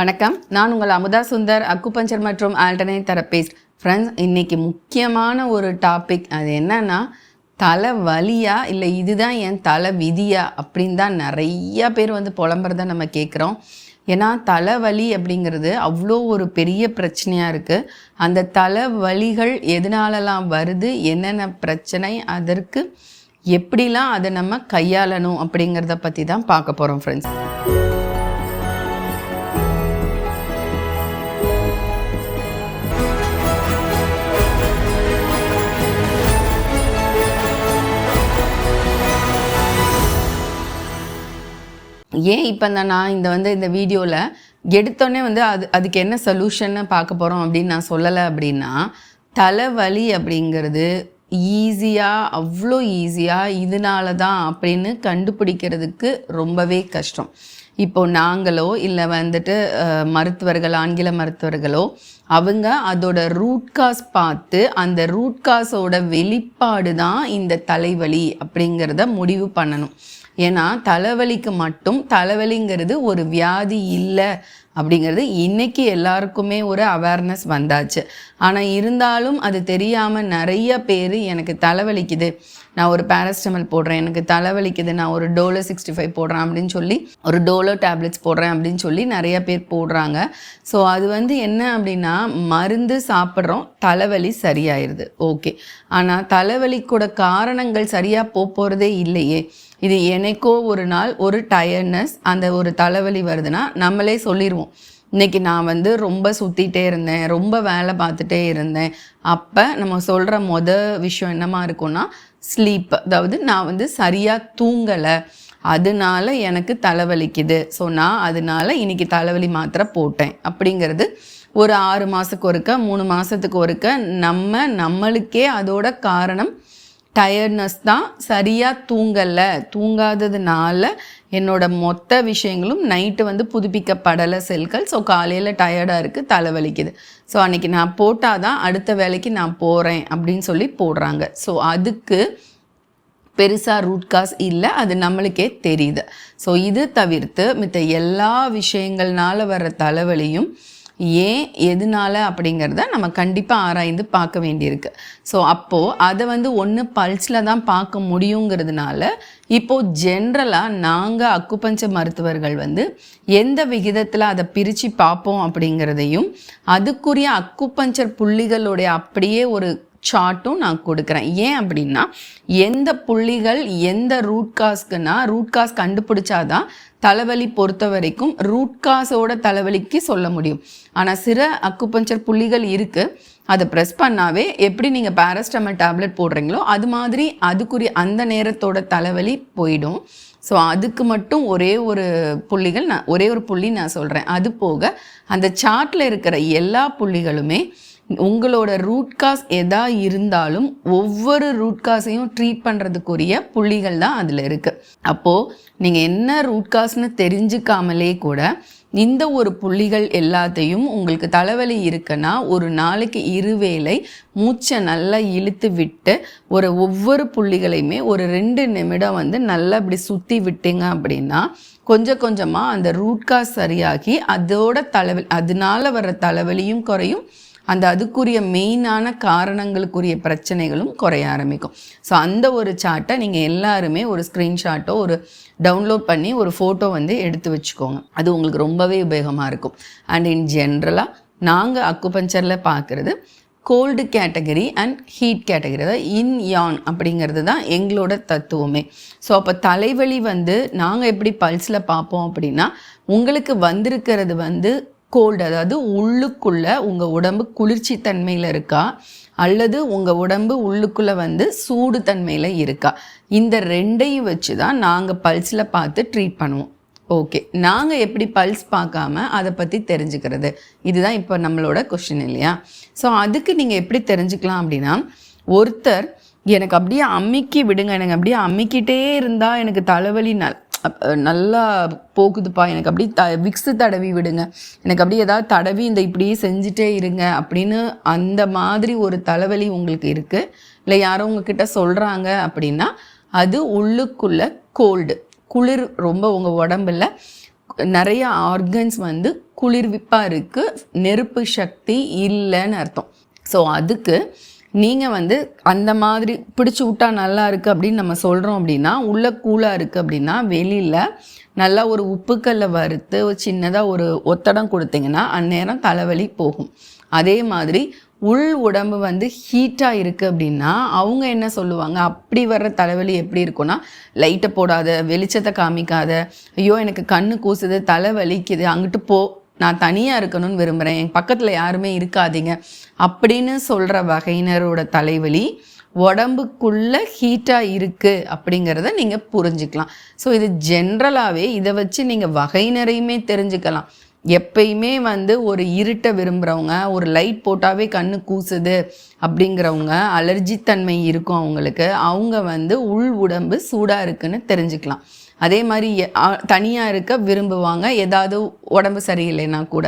வணக்கம். நான் உங்கள் அமுதா சுந்தர் அக்குபஞ்சர் மற்றும் ஆல்டர்னேட் தெரபிஸ்ட் ஃப்ரெண்ட்ஸ் இன்னைக்கு முக்கியமான ஒரு டாபிக் அது என்னன்னா தலை வலியா இல்லை இதுதான் என் தலை விதியா அப்படின்னு தான் நிறைய பேர் வந்து புலம்புறத நம்ம கேட்குறோம் ஏன்னா தலைவலி அப்படிங்கிறது அவ்வளோ ஒரு பெரிய பிரச்சனையாக இருக்குது அந்த தலைவலிகள் எதனாலலாம் வருது என்னென்ன பிரச்சனை அதற்கு எப்படிலாம் அதை நம்ம கையாளணும் அப்படிங்கிறத பற்றி தான் பார்க்க போகிறோம் ஃப்ரெண்ட்ஸ் ஏன் இப்போ இந்த நான் இந்த வந்து இந்த வீடியோவில் எடுத்தோடனே வந்து அது அதுக்கு என்ன சொல்யூஷன்னு பார்க்க போகிறோம் அப்படின்னு நான் சொல்லலை அப்படின்னா தலைவலி அப்படிங்கிறது ஈஸியாக அவ்வளோ ஈஸியாக இதனால தான் அப்படின்னு கண்டுபிடிக்கிறதுக்கு ரொம்பவே கஷ்டம். இப்போ நாங்களோ இல்லை வந்துட்டு மருத்துவர்கள் ஆங்கில மருத்துவர்களோ அவங்க அதோட ரூட் காஸ் பார்த்து அந்த ரூட் காஸோட வெளிப்பாடு தான் இந்த தலைவலி அப்படிங்கிறத முடிவு பண்ணணும். ஏன்னா தலைவலிக்கு மட்டும் தலைவலிங்கிறது ஒரு வியாதி இல்லை அப்படிங்கிறது இன்னைக்கு எல்லாருக்குமே ஒரு அவேர்னஸ் வந்தாச்சு. ஆனால் இருந்தாலும் அது தெரியாமல் நிறைய பேர் எனக்கு தலைவலிக்குது. நான் ஒரு பேரஸ்டமல் போடுறேன் எனக்கு தலைவலிக்குது நான் ஒரு டோலோ சிக்ஸ்டி ஃபைவ் போடுறேன் அப்படின்னு சொல்லி ஒரு டோலோ டேப்லெட்ஸ் போடுறேன் அப்படின்னு சொல்லி நிறைய பேர் போடுறாங்க. ஸோ அது வந்து என்ன அப்படின்னா மருந்து சாப்பிட்றோம் தலைவலி சரியாயிருது. ஓகே ஆனால் தலைவலிக்கூட காரணங்கள் சரியாக போக போகிறதே இல்லையே. இது எனக்கோ ஒரு நாள் ஒரு டயர்ட்னஸ் அந்த ஒரு தலைவலி வருதுன்னா நம்மளே சொல்லிடுவோம் இன்னைக்கு நான் வந்து ரொம்ப சுற்றிட்டே இருந்தேன் ரொம்ப வேலை பார்த்துட்டே இருந்தேன். அப்போ நம்ம சொல்கிற மொத விஷயம் என்னமா இருக்கும்னா ஸ்லீப் அதாவது நான் வந்து சரியாக தூங்கலை. அதனால எனக்கு தலைவலிக்குது. ஸோ நான் அதனால இன்னைக்கு தலைவலி மாத்திரை போட்டேன். அப்படிங்கிறது ஒரு ஆறு மாதத்துக்கு ஒருக்க மூணு மாதத்துக்கு ஒருக்க நம்ம நம்மளுக்கே அதோட காரணம் டயர்ட்னஸ் தான் சரியாக தூங்கலை. தூங்காததுனால என்னோட மொத்த விஷயங்களும் நைட்டு வந்து புதுப்பிக்கப்படலை செல்கள். ஸோ காலையில் டயர்டாக இருக்குது தலைவலிக்குது. ஸோ அன்றைக்கி நான் போட்டால் தான் அடுத்த வேலைக்கு நான் போகிறேன் அப்படின்னு சொல்லி போடுறாங்க. ஸோ அதுக்கு பெருசாக ரூட் காஸ் இல்லை அது நம்மளுக்கே தெரியுது. ஸோ இது தவிர்த்து மித்த எல்லா விஷயங்கள்னால வர்ற தலைவலியும் ஏன் எதனால அப்படிங்கிறத நம்ம கண்டிப்பாக ஆராய்ந்து பார்க்க வேண்டியிருக்கு. ஸோ அப்போது அதை வந்து ஒன்று பல்ஸில் தான் பார்க்க முடியுங்கிறதுனால இப்போது ஜென்ரலாக நாங்கள் அக்குப்பஞ்ச மருத்துவர்கள் வந்து எந்த விகிதத்தில் அதை பிரித்து பார்ப்போம் அப்படிங்கிறதையும் அதுக்குரிய அக்குப்பஞ்சர் புள்ளிகளுடைய அப்படியே ஒரு சார்ட்டும் நான் கொடுக்குறேன். ஏன் அப்படின்னா எந்த புள்ளிகள் எந்த ரூட் காஸ்க்குன்னா ரூட் காஸ் கண்டுபிடிச்சாதான் தலைவலி பொறுத்த வரைக்கும் ரூட் காஸோட தலைவலிக்கு சொல்ல முடியும். ஆனால் சில அக்குபஞ்சர் புள்ளிகள் இருக்குது அதை ப்ரெஸ் பண்ணாவே எப்படி நீங்கள் பேரஸ்டமல் டேப்லெட் போடுறீங்களோ அது மாதிரி அதுக்குரிய அந்த நேரத்தோட தலைவலி போயிடும். ஸோ அதுக்கு மட்டும் ஒரே ஒரு புள்ளிகள் நான் ஒரே ஒரு புள்ளி நான் சொல்கிறேன் அது போக அந்த சார்ட்டில் இருக்கிற எல்லா புள்ளிகளுமே உங்களோட ரூட் காஸ் எதா இருந்தாலும் ஒவ்வொரு ரூட் காஸையும் ட்ரீட் பண்ணுறதுக்குரிய புள்ளிகள் தான் அதில் இருக்குது அப்போது நீங்கள் என்ன ரூட் காஸ்னு தெரிஞ்சுக்காமலே கூட இந்த ஒரு புள்ளிகள் எல்லாத்தையும் உங்களுக்கு தலைவலி இருக்குன்னா ஒரு நாளைக்கு இருவேளை மூச்சை நல்லா இழுத்து விட்டு ஒரு ஒவ்வொரு புள்ளிகளையுமே ஒரு ரெண்டு நிமிடம் வந்து நல்லா இப்படி சுற்றி விட்டீங்க அப்படின்னா கொஞ்சம் கொஞ்சமாக அந்த ரூட் காஸ் சரியாகி அதோட தலைவலி அதனால வர்ற தலைவலியும் குறையும். அந்த அதுக்குரிய மெயினான காரணங்களுக்குரிய பிரச்சனைகளும் குறைய ஆரம்பிக்கும். ஸோ அந்த ஒரு சார்ட்டை நீங்கள் எல்லாருமே ஒரு ஸ்க்ரீன்ஷாட்டோ ஒரு டவுன்லோட் பண்ணி ஒரு ஃபோட்டோ வந்து எடுத்து வச்சுக்கோங்க. அது உங்களுக்கு ரொம்பவே உபயோகமாக இருக்கும். அண்ட் இன் ஜென்ரலாக நாங்கள் அக்குபஞ்சரில் பார்க்குறது cold category and heat category அதாவது இன் யான் அப்படிங்கிறது தான் எங்களோட தத்துவமே. ஸோ அப்போ தலைவலி வந்து நாங்கள் எப்படி பல்ஸில் பார்ப்போம் அப்படின்னா உங்களுக்கு வந்திருக்கிறது வந்து கோல்டு அதாவது உள்ளுக்குள்ள உங்கள் உடம்பு குளிர்ச்சி தன்மையில் இருக்கா? அல்லது உங்கள் உடம்பு உள்ளுக்குள்ளே வந்து சூடு தன்மையில் இருக்கா? இந்த ரெண்டையும் வச்சு தான் நாங்கள் பல்ஸில் பார்த்து ட்ரீட் பண்ணுவோம். ஓகே நாங்கள் எப்படி பல்ஸ் பார்க்காம அதை பற்றி தெரிஞ்சுக்கிறது? இதுதான் இப்போ நம்மளோட கொஷின் இல்லையா? ஸோ அதுக்கு நீங்கள் எப்படி தெரிஞ்சுக்கலாம் அப்படின்னா ஒருத்தர் எனக்கு அப்படியே அம்மிக்கி விடுங்க எனக்கு அப்படியே அம்மிக்கிட்டே இருந்தால் எனக்கு தலைவலி நல் நல்லா போகுதுப்பா. எனக்கு அப்படியே த விக்ஸு தடவி விடுங்க. எனக்கு அப்படியே ஏதாவது தடவி இந்த இப்படியே செஞ்சுட்டே இருங்க அப்படின்னு அந்த மாதிரி ஒரு தலைவலி உங்களுக்கு இருக்குது இல்லை யாரோ உங்ககிட்ட சொல்கிறாங்க அப்படின்னா அது உள்ளுக்குள்ள கோல்டு குளிர் ரொம்ப உங்கள் உடம்புல நிறைய ஆர்கன்ஸ் வந்து குளிர்விப்பாக இருக்குது நெருப்பு சக்தி இல்லைன்னு அர்த்தம். ஸோ அதுக்கு நீங்கள் வந்து அந்த மாதிரி பிடிச்சி விட்டா நல்லா இருக்குது அப்படின்னு நம்ம சொல்கிறோம் அப்படின்னா உள்ள கூலாக இருக்குது அப்படின்னா வெளியில் நல்லா ஒரு உப்புக்கல்லை வறுத்து ஒரு சின்னதாக ஒரு ஒத்தடம் கொடுத்தீங்கன்னா அந்நேரம் தலைவலி போகும். அதே மாதிரி உள் உடம்பு வந்து ஹீட்டாக இருக்குது அப்படின்னா அவங்க என்ன சொல்லுவாங்க? அப்படி வர்ற தலைவலி எப்படி இருக்கும்னா லைட்டை போடாத வெளிச்சத்தை காமிக்காத ஐயோ எனக்கு கண்ணு கூசுது தலை வலிக்குது அங்கிட்டு போ நான் தனியாக இருக்கணும்னு விரும்புகிறேன் என் பக்கத்தில் யாருமே இருக்காதீங்க. அப்படின்னு சொல்கிற வகையினரோட தலைவலி உடம்புக்குள்ள ஹீட்டாக இருக்குது அப்படிங்கிறத நீங்கள் புரிஞ்சுக்கலாம். ஸோ இது ஜென்ரலாகவே இதை வச்சு நீங்கள் வகையினரையுமே தெரிஞ்சுக்கலாம். எப்பயுமே வந்து ஒரு இருட்டை விரும்புகிறவங்க ஒரு லைட் போட்டாவே கண்ணு கூசுது அப்படிங்கிறவங்க அலர்ஜி தன்மை இருக்கும் அவங்களுக்கு அவங்க வந்து உள் உடம்பு சூடாக இருக்குன்னு தெரிஞ்சுக்கலாம். அதே மாதிரி தனியாக இருக்க விரும்புவாங்க. ஏதாவது உடம்பு சரியில்லைன்னா கூட.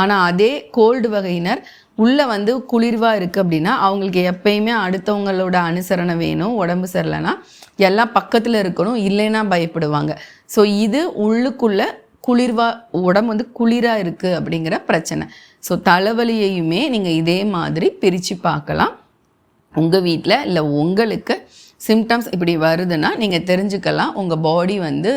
ஆனால் அதே கோல்டு வகையினர் உள்ளே வந்து குளிர்வாக இருக்குது அப்படின்னா அவங்களுக்கு எப்பயுமே அடுத்தவங்களோட அனுசரணை வேணும் உடம்பு சரியில்லைன்னா எல்லாம் பக்கத்தில் இருக்கணும் இல்லைன்னா பயப்படுவாங்க. ஸோ இது உள்ளுக்குள்ளே குளிர்வா உடம்பு வந்து குளிராக இருக்குது அப்படிங்கிற பிரச்சனை. ஸோ தலைவலியையுமே நீங்கள் இதே மாதிரி பிரித்து பார்க்கலாம். உங்கள் வீட்டில் இல்லை உங்களுக்கு சிம்டம்ஸ் இப்படி வருதுன்னா நீங்கள் தெரிஞ்சுக்கலாம். உங்கள் பாடி வந்து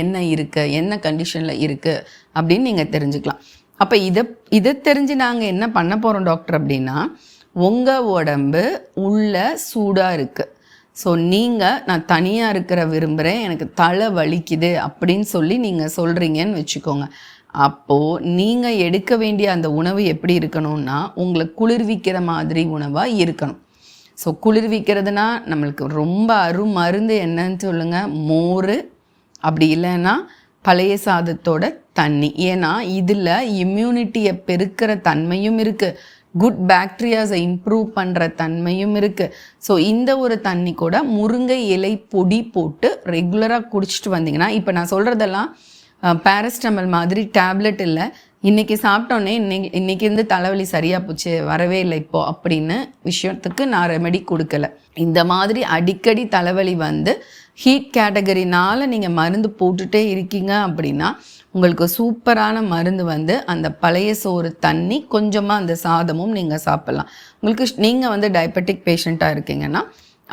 என்ன இருக்குது என்ன கண்டிஷனில் இருக்குது அப்படின்னு நீங்கள் தெரிஞ்சுக்கலாம். அப்போ இதை இதை தெரிஞ்சு நாங்கள் என்ன பண்ண போகிறோம் டாக்டர் அப்படின்னா உங்கள் உடம்பு உள்ள சூடாக இருக்குது ஸோ நீங்கள் நான் தனியாக இருக்கிற விரும்புகிறேன் எனக்கு தலை வலிக்குது அப்படின்னு சொல்லி நீங்கள் சொல்கிறீங்கன்னு வச்சுக்கோங்க. அப்போது நீங்கள் எடுக்க வேண்டிய அந்த உணவு எப்படி இருக்கணும்னா உங்களை குளிர்விக்கிற மாதிரி உணவாக இருக்கணும். ஸோ குளிர்விக்கிறதுனா நம்மளுக்கு ரொம்ப அருமருந்து என்னன்னு சொல்லுங்கள் மோர் அப்படி இல்லைன்னா பழைய சாதத்தோட தண்ணி. ஏன்னா இதில் இம்யூனிட்டியை பெருக்கிற தன்மையும் இருக்குது குட் பேக்டீரியாஸை இம்ப்ரூவ் பண்ணுற தன்மையும் இருக்குது ஸோ இந்த ஒரு தண்ணி கூட முருங்கை இலை பொடி போட்டு ரெகுலராக குடிச்சிட்டு வந்தீங்கன்னா இப்போ நான் சொல்கிறதெல்லாம் பேரஸ்டமல் மாதிரி டேப்லெட் இல்லை. இன்றைக்கி சாப்பிட்டோன்னே இன்னைக்கு இன்றைக்கி இருந்து தலைவலி சரியாக போச்சு வரவே இல்லை இப்போ அப்படின்னு விஷயத்துக்கு நான் ரெமெடி கொடுக்கல. இந்த மாதிரி அடிக்கடி தலைவலி வந்து ஹீட் கேட்டகரினால் நீங்கள் மருந்து போட்டுகிட்டே இருக்கீங்க அப்படின்னா உங்களுக்கு சூப்பரான மருந்து வந்து அந்த பழைய சோறு தண்ணி கொஞ்சமாக அந்த சாதமும் நீங்கள் சாப்பிட்லாம். உங்களுக்கு நீங்கள் வந்து டயபெட்டிக் பேஷண்ட்டாக இருக்கீங்கன்னா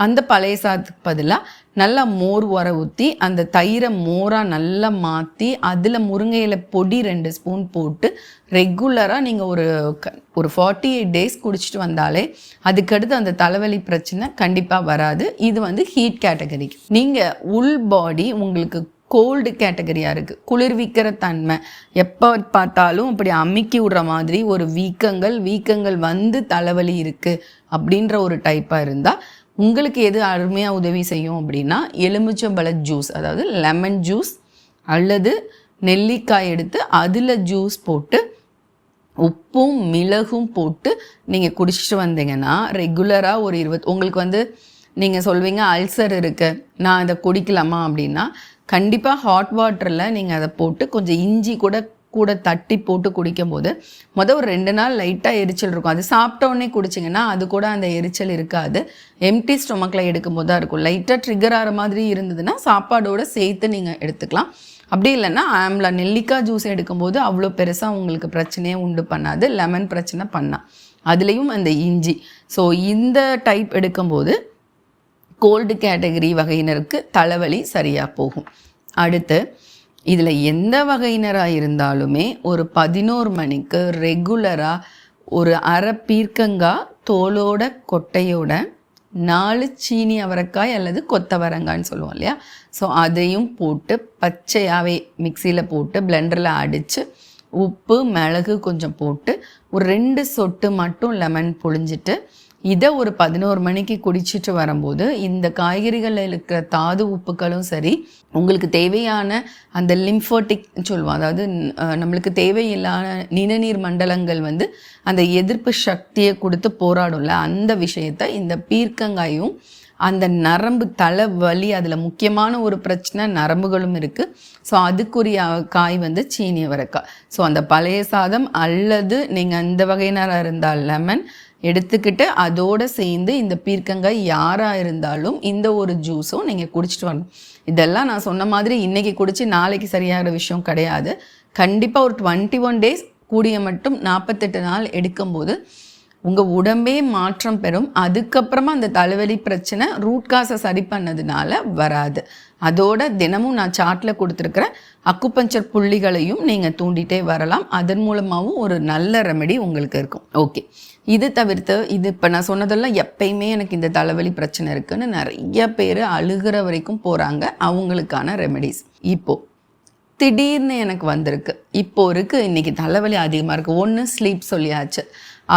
அந்த பழைய சாதத்துக்கு பதிலாக நல்லா மோர் உர ஊற்றி அந்த தயிரை மோராக நல்லா மாற்றி அதில் முருங்கையில் பொடி ரெண்டு ஸ்பூன் போட்டு ரெகுலராக நீங்கள் ஒரு ஒரு ஃபார்ட்டி எயிட் டேஸ் குடிச்சிட்டு வந்தாலே அதுக்கடுத்து அந்த தலைவலி பிரச்சனை கண்டிப்பாக வராது. இது வந்து ஹீட் கேட்டகரிக்கு நீங்கள் உள் பாடி உங்களுக்கு கோல்டு கேட்டகரியாக இருக்குது குளிர்விக்கிற தன்மை. எப்போ பார்த்தாலும் அப்படி அமுக்கி விடுற மாதிரி ஒரு வீக்கங்கள் வீக்கங்கள் வந்து தலைவலி இருக்குது அப்படின்ற ஒரு டைப்பாக இருந்தால் உங்களுக்கு எது அருமையாக உதவி செய்யும் அப்படின்னா எலுமிச்சம்பழ ஜூஸ் அதாவது லெமன் ஜூஸ் அல்லது நெல்லிக்காய் எடுத்து அதில் ஜூஸ் போட்டு உப்பும் மிளகும் போட்டு நீங்கள் குடிச்சிட்டு வந்தீங்கன்னா ரெகுலராக ஒரு இருபத் உங்களுக்கு வந்து நீங்கள் சொல்வீங்க அல்சர் இருக்கு நான் இதை குடிக்கலாமா அப்படின்னா கண்டிப்பாக ஹாட் வாட்டரில் நீங்கள் அதை போட்டு கொஞ்சம் இஞ்சி கூட கூட தட்டி போட்டு குடிக்கும்போது மொதல் ஒரு ரெண்டு நாள் லைட்டாக எரிச்சல் இருக்கும். அது சாப்பிட்டோடனே குடிச்சிங்கன்னா அது கூட அந்த எரிச்சல் இருக்காது. எம்டி ஸ்டொமக்கில் எடுக்கும்போது தான் இருக்கும். லைட்டாக ட்ரிகர் ஆகிற மாதிரி இருந்ததுன்னா சாப்பாடோடு சேர்த்து நீங்கள் எடுத்துக்கலாம். அப்படி இல்லைன்னா ஆம்லா நெல்லிக்காய் ஜூஸ் எடுக்கும்போது அவ்வளோ பெருசாக உங்களுக்கு பிரச்சனையே உண்டு பண்ணாது. லெமன் பிரச்சனை பண்ணால் அதுலேயும் அந்த இஞ்சி. ஸோ இந்த டைப் எடுக்கும்போது கோல்டு கேட்டகரி வகையினருக்கு தலைவலி சரியாக போகும். அடுத்து இதில் எந்த வகையினராக இருந்தாலுமே ஒரு பதினோரு மணிக்கு ரெகுலராக ஒரு அரை பீர்க்கங்காய் தோலோட கொட்டையோட நாலு சீனி அவரைக்காய் அல்லது கொத்தவரங்காய்ன்னு சொல்லுவோம் இல்லையா? ஸோ அதையும் போட்டு பச்சையாகவே மிக்சியில் போட்டு பிளெண்டரில் அடித்து உப்பு மிளகு கொஞ்சம் போட்டு ஒரு ரெண்டு சொட்டு மட்டும் லெமன் புழிஞ்சிட்டு இதை ஒரு பதினோரு மணிக்கு குடிச்சிட்டு வரும்போது இந்த காய்கறிகளில் இருக்கிற தாது உப்புகளும் சரி உங்களுக்கு தேவையான அந்த லிம்ஃபோட்டிக் சொல்லுவோம். அதாவது நம்மளுக்கு தேவையில்லாத நிணநீர் மண்டலங்கள் வந்து அந்த எதிர்ப்பு சக்தியை கொடுத்து போராடும்ல அந்த விஷயத்தை இந்த பீர்க்கங்காயும் அந்த நரம்பு தலை வலி அதில் முக்கியமான ஒரு பிரச்சனை நரம்புகளும் இருக்குது ஸோ அதுக்குரிய காய் வந்து சீனி வரக்காய் ஸோ அந்த பழைய சாதம் அல்லது நீங்கள் அந்த வகையினராக இருந்தால் லெமன் எடுத்துக்கிட்டு அதோடு சேர்ந்து இந்த பீர்க்கங்காய் யாராக இருந்தாலும் இந்த ஒரு ஜூஸும் நீங்கள் குடிச்சிட்டு வரணும் இதெல்லாம் நான் சொன்ன மாதிரி இன்னைக்கு குடித்து நாளைக்கு சரியாகிற விஷயம் கிடையாது. கண்டிப்பாக ஒரு டுவெண்ட்டி ஒன் டேஸ் கூடிய மட்டும் நாற்பத்தெட்டு நாள் எடுக்கும்போது உங்கள் உடம்பே மாற்றம் பெறும். அதுக்கப்புறமா அந்த தலைவலி பிரச்சனை ரூட் காசை சரி பண்ணதுனால வராது. அதோட தினமும் நான் சார்ட்டில் கொடுத்துருக்கிற அக்குப்பஞ்சர் புள்ளிகளையும் நீங்கள் தூண்டிகிட்டே வரலாம். அதன் மூலமாகவும் ஒரு நல்ல ரெமெடி உங்களுக்கு இருக்கும். ஓகே இது தவிர்த்து இது இப்போ நான் சொன்னதெல்லாம் எப்பயுமே எனக்கு இந்த தலைவலி பிரச்சனை இருக்குன்னு நிறைய பேர் அழுகிற வரைக்கும் போகிறாங்க அவங்களுக்கான ரெமெடிஸ் இப்போது திடீர்னு எனக்கு வந்திருக்கு. இப்போ இருக்குது இன்றைக்கி தலைவலி அதிகமாக இருக்குது ஒன்று ஸ்லீப் சொல்லியாச்சு.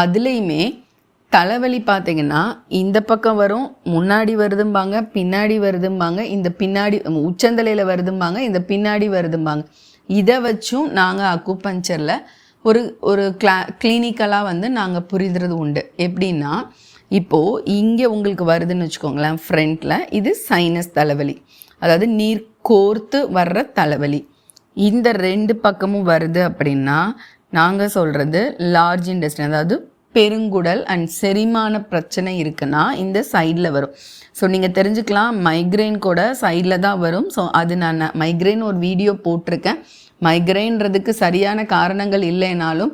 அதுலேயுமே தலைவலி பார்த்தீங்கன்னா இந்த பக்கம் வரும் முன்னாடி வருதும்பாங்க பின்னாடி வருதும்பாங்க இந்த பின்னாடி உச்சந்தலையில் வருதும்பாங்க இந்த பின்னாடி வருதும்பாங்க. இதை வச்சும் நாங்கள் அக்குபஞ்சரில் ஒரு ஒரு கிளா கிளினிக்கலாக வந்து நாங்கள் புரிதுறது உண்டு. எப்படின்னா இப்போது இங்கே உங்களுக்கு வருதுன்னு வச்சுக்கோங்களேன் ஃப்ரண்ட்டில் இது சைனஸ் தலைவலி. அதாவது நீர் கோர்த்து வர்ற தலைவலி. இந்த ரெண்டு பக்கமும் வருது அப்படின்னா நாங்கள் சொல்கிறது லார்ஜ் இண்டஸ்ட்ரி அதாவது பெருங்குடல் அண்ட் செரிமான பிரச்சனை இருக்குன்னா இந்த சைடில் வரும். ஸோ நீங்கள் தெரிஞ்சுக்கலாம் மைக்ரைன் கூட சைடில் தான் வரும். ஸோ அது நான் மைக்ரைன் ஒரு வீடியோ போட்டிருக்கேன். மைக்ரைன்றதுக்கு சரியான காரணங்கள் இல்லைனாலும்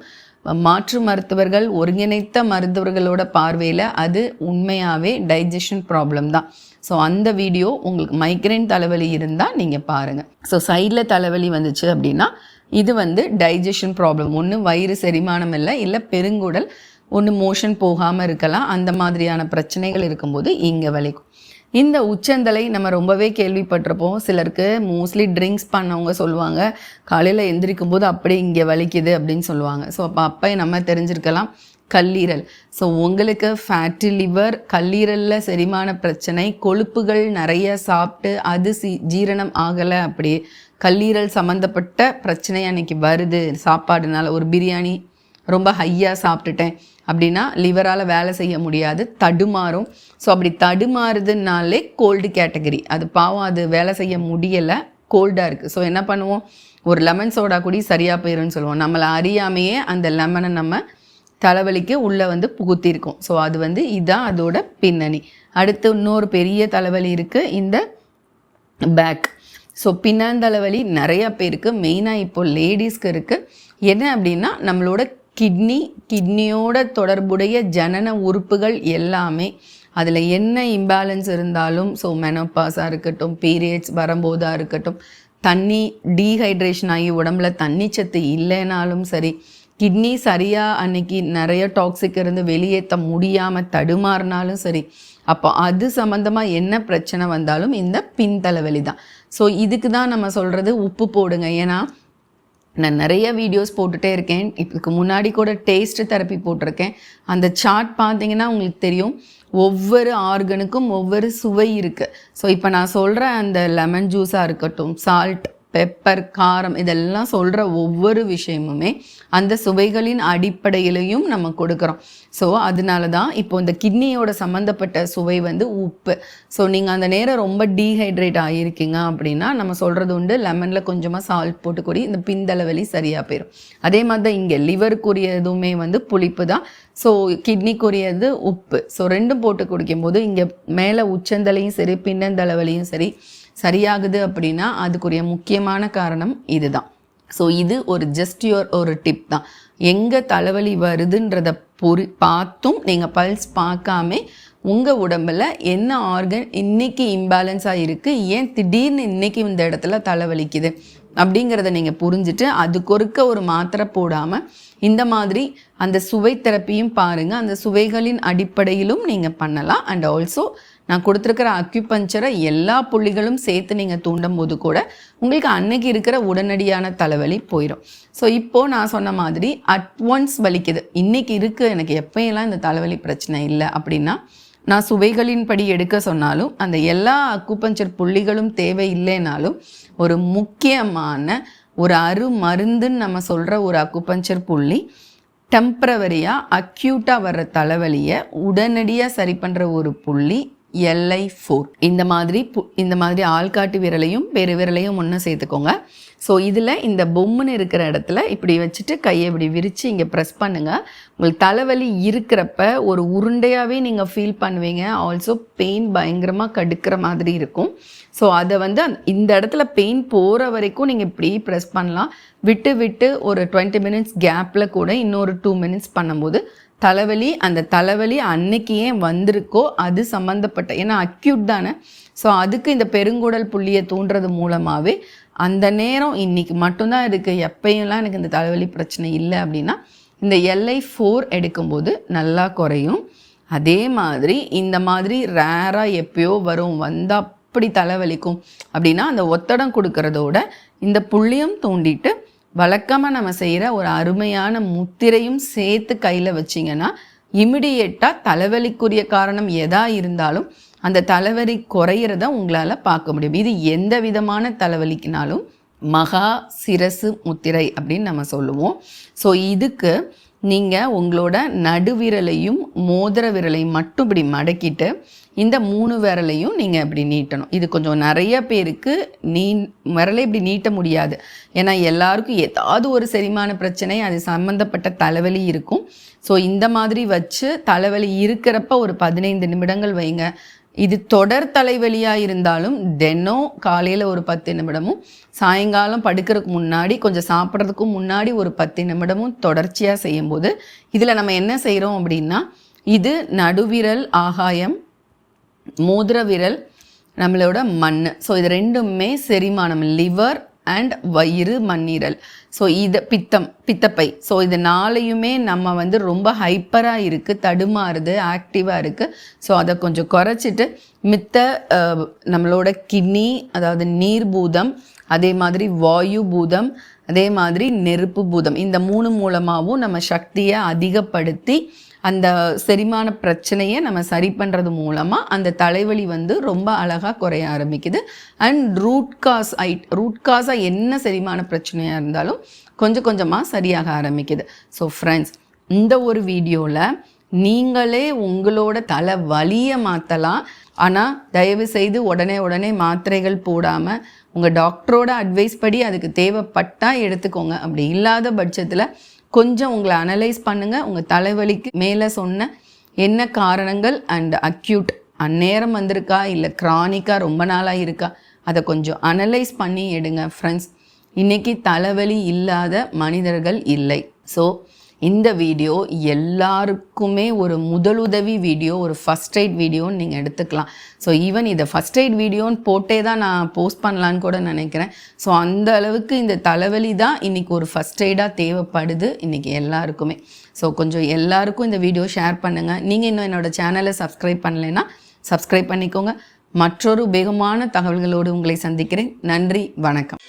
மாற்று மருத்துவர்கள் ஒருங்கிணைத்த மருத்துவர்களோட பார்வையில் அது உண்மையாகவே டைஜஷன் ப்ராப்ளம் தான். ஸோ அந்த வீடியோ உங்களுக்கு மைக்ரைன் தலைவலி இருந்தால் நீங்கள் பாருங்கள் ஸோ சைடில் தலைவலி வந்துச்சு அப்படின்னா இது வந்து டைஜஷன் ப்ராப்ளம் ஒன்று வயிறு செரிமானம் இல்லை இல்லை பெருங்குடல் ஒன்று மோஷன் போகாமல் இருக்கலாம். அந்த மாதிரியான பிரச்சனைகள் இருக்கும்போது இங்கே வலிக்கும் இந்த உச்சந்தலை நம்ம ரொம்பவே கேள்விப்பட்டிருப்போம். சிலருக்கு மோஸ்ட்லி ட்ரிங்க்ஸ் பண்ணவங்க சொல்லுவாங்க. காலையில் எந்திரிக்கும் போது அப்படியே இங்கே வலிக்குது அப்படின்னு சொல்லுவாங்க. ஸோ அப்போ அப்போ நம்ம தெரிஞ்சிருக்கலாம். கல்லீரல். ஸோ உங்களுக்கு ஃபேட்டி லிவர் கல்லீரலில் செரிமான பிரச்சனை கொழுப்புகள் நிறைய சாப்பிட்டு அது சி ஜீரணம் ஆகலை அப்படி கல்லீரல் சம்மந்தப்பட்ட பிரச்சனை அன்னைக்கு வருது. சாப்பாடுனால ஒரு பிரியாணி ரொம்ப ஹையாக சாப்பிட்டுட்டேன். அப்படின்னா லிவரால் வேலை செய்ய முடியாது. தடுமாறும். ஸோ அப்படி தடுமாறுதுனாலே கோல்டு கேட்டகரி அது பாவம் அது வேலை செய்ய முடியலை. கோல்டாக இருக்குது ஸோ என்ன பண்ணுவோம்? ஒரு லெமன் சோடா கூடி சரியாக போயிரும்னு சொல்லுவோம். நம்மளை அறியாமையே அந்த லெமனை நம்ம தலைவலிக்கு உள்ளே வந்து புகுத்திருக்கோம் ஸோ அது வந்து இதுதான் அதோட பின்னணி. அடுத்து இன்னொரு பெரிய தலைவலி இருக்குது இந்த பேக் ஸோ பின்னாந்தலைவலி நிறைய பேருக்கு மெயினாக இப்போ லேடிஸ்க்கு இருக்குது என்ன அப்படின்னா நம்மளோட கிட்னி கிட்னியோட தொடர்புடைய ஜனன உறுப்புகள் எல்லாமே அதில் என்ன இம்பேலன்ஸ் இருந்தாலும் ஸோ மெனோபாஸாக இருக்கட்டும் பீரியட்ஸ் வரும்போதாக இருக்கட்டும் தண்ணி டீஹைட்ரேஷன் ஆகி உடம்புல தண்ணி சத்து இல்லைனாலும் சரி கிட்னி சரியாக அன்னைக்கு நிறைய டாக்ஸிக் இருந்து வெளியேற்ற முடியாமல் தடுமாறினாலும் சரி அப்போ அது சம்மந்தமாக என்ன பிரச்சனை வந்தாலும் இந்த பின்தலைவலி தான். ஸோ இதுக்கு தான் நம்ம சொல்கிறது உப்பு போடுங்க. ஏன்னா நான் நிறைய வீடியோஸ் போட்டுகிட்டே இருக்கேன். இதுக்கு முன்னாடி கூட டேஸ்ட் தெரப்பி போட்டிருக்கேன். அந்த சார்ட் பார்த்தீங்கன்னா உங்களுக்கு தெரியும். ஒவ்வொரு ஆர்கனுக்கும் ஒவ்வொரு சுவை இருக்குது ஸோ இப்போ நான் சொல்கிற அந்த லெமன் ஜூஸாக இருக்கட்டும் சால்ட் பெப்பர் காரம் இதெல்லாம் சொல்கிற ஒவ்வொரு விஷயமுமே அந்த சுவைகளின் அடிப்படையிலையும் நம்ம கொடுக்குறோம். ஸோ அதனால தான் இப்போ இந்த கிட்னியோட சம்மந்தப்பட்ட சுவை வந்து உப்பு. ஸோ நீங்கள் அந்த நேரம் ரொம்ப டீஹைட்ரேட் ஆகியிருக்கீங்க அப்படின்னா நம்ம சொல்கிறது உண்டு லெமனில் கொஞ்சமாக சால்ட் போட்டு கூடி இந்த பிந்தளவலி சரியாக போயிடும் அதே மாதிரி தான் இங்கே லிவருக்குரியதுமே வந்து புளிப்பு தான் ஸோ கிட்னிக்குரியது உப்பு. ஸோ ரெண்டும் போட்டு குடிக்கும்போது இங்கே மேலே உச்சந்தலையும் சரி பின்னந்தளவலையும் சரி சரியாகுது அப்படின்னா அதுக்குரிய முக்கியமான காரணம் இதுதான். ஸோ இது ஒரு ஜஸ்ட் யுவர் ஒரு டிப் தான். எங்கே தலைவலி வருதுன்றத பொறி பார்த்தும் நீங்கள் பல்ஸ் பார்க்காம உங்கள் உடம்பில் என்ன ஆர்கன் இன்னைக்கு இம்பேலன்ஸாக இருக்குது ஏன் திடீர்னு இன்னைக்கு இந்த இடத்துல தலைவலிக்குது அப்படிங்கிறத நீங்கள் புரிஞ்சுட்டு அதுக்கொருக்க ஒரு மாத்திரை போடாமல் இந்த மாதிரி அந்த சுவை தெரப்பியும் பாருங்கள் அந்த சுவைகளின் அடிப்படையிலும் நீங்கள் பண்ணலாம். அண்ட் ஆல்சோ நான் கொடுத்துருக்கிற அக்யூபஞ்சரை எல்லா புள்ளிகளும் சேர்த்து நீங்கள் தூண்டும் போது கூட உங்களுக்கு அன்னைக்கு இருக்கிற உடனடியான தலைவலி போயிடும் ஸோ இப்போது நான் சொன்ன மாதிரி அட்வான்ஸ் வலிக்குது. இன்றைக்கி இருக்குது எனக்கு எப்போயெல்லாம் இந்த தலைவலி பிரச்சனை இல்லை அப்படின்னா நான் சுவைகளின்படி எடுக்க சொன்னாலும் அந்த எல்லா அக்குப்பஞ்சர் புள்ளிகளும் தேவை இல்லைனாலும் ஒரு முக்கியமான ஒரு அரு மருந்துன்னு நம்ம சொல்கிற ஒரு அக்குப்பஞ்சர் புள்ளி டெம்ப்ரவரியாக அக்யூட்டாக வர்ற தலைவலியை உடனடியாக சரி பண்ணுற ஒரு புள்ளி எல்ஐ ஃபோர் இந்த மாதிரி பு- இந்த மாதிரி ஆள்காட்டி விரலையும் பெரு விரலையும் ஒன்று சேர்த்துக்கோங்க. ஸோ இதில் இந்த பொம்முன்னு இருக்கிற இடத்துல இப்படி வச்சுட்டு கையை இப்படி விரித்து இங்கே ப்ரெஸ் பண்ணுங்கள் உங்களுக்கு தலைவலி இருக்கிறப்ப ஒரு உருண்டையாகவே நீங்கள் ஃபீல் பண்ணுவீங்க. ஆல்சோ பெயின் பயங்கரமாக கடுக்கிற மாதிரி இருக்கும். ஸோ அதை வந்து இந்த இடத்துல பெயின் போகிற வரைக்கும் நீங்கள் இப்படி ப்ரெஸ் பண்ணலாம். விட்டு விட்டு ஒரு டுவெண்ட்டி மினிட்ஸ் கேப்பில் கூட இன்னொரு டூ மினிட்ஸ் பண்ணும்போது தலைவலி அந்த தலைவலி அன்னைக்கு ஏன் வந்திருக்கோ அது சம்மந்தப்பட்ட ஏன்னா அக்யூட் தானே. ஸோ அதுக்கு இந்த பெருங்குடல் புள்ளியை தூண்டுறது மூலமாகவே அந்த நேரம் இன்னைக்கு மட்டும்தான் இருக்குது எப்பயும்லாம் எனக்கு இந்த தலைவலி பிரச்சனை இல்லை அப்படின்னா இந்த எல்ஐ ஃபோர் எடுக்கும்போது நல்லா குறையும். அதே மாதிரி இந்த மாதிரி ரேராக எப்பயோ வரும் வந்தால் அப்படி தலைவலிக்கும் அப்படின்னா அந்த ஒத்தடம் கொடுக்கறதோட இந்த புள்ளியும் தூண்டிட்டு வழக்கமாக நம்ம செய்கிற ஒரு அருமையான முத்திரையும் சேர்த்து கையில் வச்சிங்கன்னா இமிடியேட்டாக தலைவலிக்குரிய காரணம் எதா இருந்தாலும் அந்த தலைவலி குறையிறத உங்களால் பார்க்க முடியும். இது எந்த விதமான தலைவலிக்குனாலும் மகா சிரசு முத்திரை அப்படின்னு நம்ம சொல்லுவோம். ஸோ இதுக்கு நீங்கள் உங்களோட நடுவிரலையும் மோதிர விரலையும் மட்டும் இப்படி மடக்கிட்டு இந்த மூணு விரலையும் நீங்கள் இப்படி நீட்டணும். இது கொஞ்சம் நிறைய பேருக்கு நீ விரலை இப்படி நீட்ட முடியாது. ஏன்னா எல்லாருக்கும் ஏதாவது ஒரு செரிமான பிரச்சனை அது சம்மந்தப்பட்ட தலைவலி இருக்கும். ஸோ இந்த மாதிரி வச்சு தலைவலி இருக்கிறப்ப ஒரு பதினைந்து நிமிடங்கள் வைங்க. இது தொடர் தலைவலியாக இருந்தாலும் தினம் காலையில் ஒரு பத்து நிமிடமும் சாயங்காலம் படுக்கிறதுக்கு முன்னாடி கொஞ்சம் சாப்பிட்றதுக்கும் முன்னாடி ஒரு பத்து நிமிடமும் தொடர்ச்சியாக செய்யும்போது இதில் நம்ம என்ன செய்கிறோம் அப்படின்னா இது நடுவிரல் ஆகாயம் மோதிர விரல் நம்மளோட மண் ஸோ இது ரெண்டுமே செரிமானம் லிவர் அண்ட் வயிறு மண்ணீரல். ஸோ இது பித்தம் பித்தப்பை. ஸோ இது நாளையுமே நம்ம வந்து ரொம்ப ஹைப்பராக இருக்குது தடுமாறுது ஆக்டிவாக இருக்குது ஸோ அதை கொஞ்சம் குறைச்சிட்டு மித்த நம்மளோட கிட்னி அதாவது நீர் பூதம் அதே மாதிரி வாயு பூதம் அதே மாதிரி நெருப்பு பூதம் இந்த மூணு மூலமாகவும் நம்ம சக்தியை அதிகப்படுத்தி அந்த செரிமான பிரச்சனையை நம்ம சரி பண்ணுறது மூலமாக அந்த தலைவலி வந்து ரொம்ப அழகாக குறைய ஆரம்பிக்குது. அண்ட் ரூட் காஸ் ஐட் ரூட் காஸாக என்ன செரிமான பிரச்சனையாக இருந்தாலும் கொஞ்சம் கொஞ்சமாக சரியாக ஆரம்பிக்குது. ஸோ ஃப்ரெண்ட்ஸ் இந்த ஒரு வீடியோவில் நீங்களே உங்களோட தலை வலியை மாற்றலாம் ஆனால் தயவு செய்து உடனே உடனே மாத்திரைகள் போடாமல் உங்கள் டாக்டரோட அட்வைஸ் படி அதுக்கு தேவைப்பட்டால் எடுத்துக்கோங்க. அப்படி இல்லாத பட்சத்தில் கொஞ்சம் உங்களை அனலைஸ் பண்ணுங்கள் உங்கள் தலைவலிக்கு மேலே சொன்ன என்ன காரணங்கள் அண்ட் அக்யூட் அந்நேரம் வந்திருக்கா? இல்லை க்ரானிக்காக ரொம்ப நாளாக இருக்கா? அதை கொஞ்சம் அனலைஸ் பண்ணி எடுங்க ஃப்ரெண்ட்ஸ் இன்றைக்கி தலைவலி இல்லாத மனிதர்கள் இல்லை. ஸோ இந்த வீடியோ எல்லாருக்குமே ஒரு முதலுதவி வீடியோ ஒரு ஃபஸ்ட் எய்ட் வீடியோன்னு நீங்கள் எடுத்துக்கலாம். ஸோ ஈவன் இதை ஃபஸ்ட் எய்ட் வீடியோன்னு போட்டே தான் நான் போஸ்ட் பண்ணலான்னு கூட நினைக்கிறேன். ஸோ அந்த அளவுக்கு இந்த தலைவலி தான் இன்றைக்கி ஒரு ஃபஸ்ட் எய்டாக தேவைப்படுது இன்றைக்கி எல்லாருக்குமே. ஸோ கொஞ்சம் எல்லாருக்கும் இந்த வீடியோ ஷேர் பண்ணுங்கள் நீங்கள் இன்னும் என்னோட சேனலை சப்ஸ்கிரைப் பண்ணலைன்னா சப்ஸ்கிரைப் பண்ணிக்கோங்க. மற்றொரு வேகமான தகவல்களோடு உங்களை சந்திக்கிறேன். நன்றி வணக்கம்.